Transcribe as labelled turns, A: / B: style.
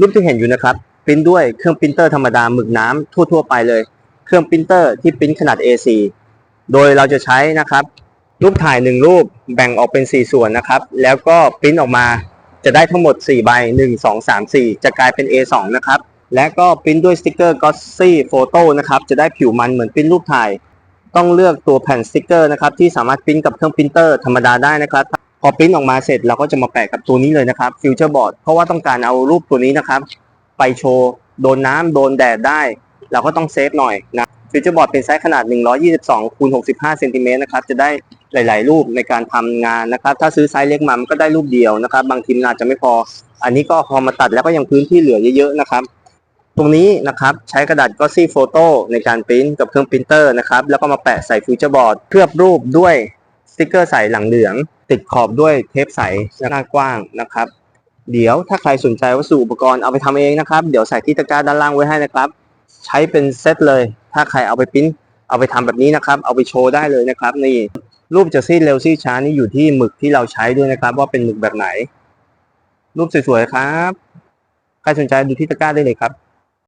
A: รูปที่เห็นอยู่นะครับปริ้นด้วยเครื่องปรินเตอร์ธรรมดาหมึกน้ำทั่ว ๆ ไปเลย เครื่องปรินเตอร์ที่ปริ้นขนาด A4 โดยเราจะใช้นะครับ รูปถ่ายหนึ่งรูปแบ่งออกเป็น 4 ส่วนนะครับ แล้วก็ปริ้นออกมาจะได้ทั้งหมด 4 ใบ 1 2 3 4 จะกลายเป็น A2 นะครับ และก็ปริ้นด้วยสติกเกอร์ Glossy Photo นะครับจะได้ผิวมันเหมือนปริ้นรูปถ่าย ต้องเลือกตัวแผ่นสติกเกอร์นะครับที่สามารถปริ้นกับเครื่องปรินเตอร์ธรรมดาได้นะครับ พอปริ้นออกมาเสร็จเราก็จะมาแปะกับตัวนี้เลยนะครับฟิวเจอร์บอร์ดเพราะว่าต้องการเอารูปตัวนี้นะครับ ไปโชว์โดนน้ำโดนแดดได้ เราก็ต้องเซฟหน่อยนะฟิวเจอร์บอร์ดเป็นไซส์ขนาด 122คูณ65เซนติเมตรนะครับจะได้หลาย ๆ รูปในการทำงานนะครับ ถ้าซื้อไซส์เล็กมามันก็ได้รูปเดียวนะครับ บางทีมันอาจจะไม่พอ อันนี้ก็พอมาตัดแล้วก็ยังพื้นที่เหลือเยอะ ๆ นะครับ ตรงนี้นะครับใช้กระดาษก o ซี่โฟโต้ในการปริ้นกับเครื่องปรินเตอร์นะครับ แล้วก็มาแปะใส่ฟิวเจอร์บอร์ดเคลือบรูปด้วย ติกเกอร์ใสหลังเหลือง ติดขอบด้วยเทปใสหน้ากว้างนะครับ เดี๋ยวถ้าใครสนใจวัสดุอุปกรณ์เอาไปทำเองนะครับ เดี๋ยวใส่ที่ตะกร้าด้านล่างไว้ให้นะครับ ใช้เป็นเซตเลย ถ้าใครเอาไปปิ้นเอาไปทำแบบนี้นะครับ เอาไปโชว์ได้เลยนะครับ นี่รูปจะซีดเร็วซีดช้านี่อยู่ที่หมึกที่เราใช้ด้วยนะครับ ว่าเป็นหมึกแบบไหน รูปสวยๆครับ ใครสนใจดูที่ตะกร้าได้เลยครับ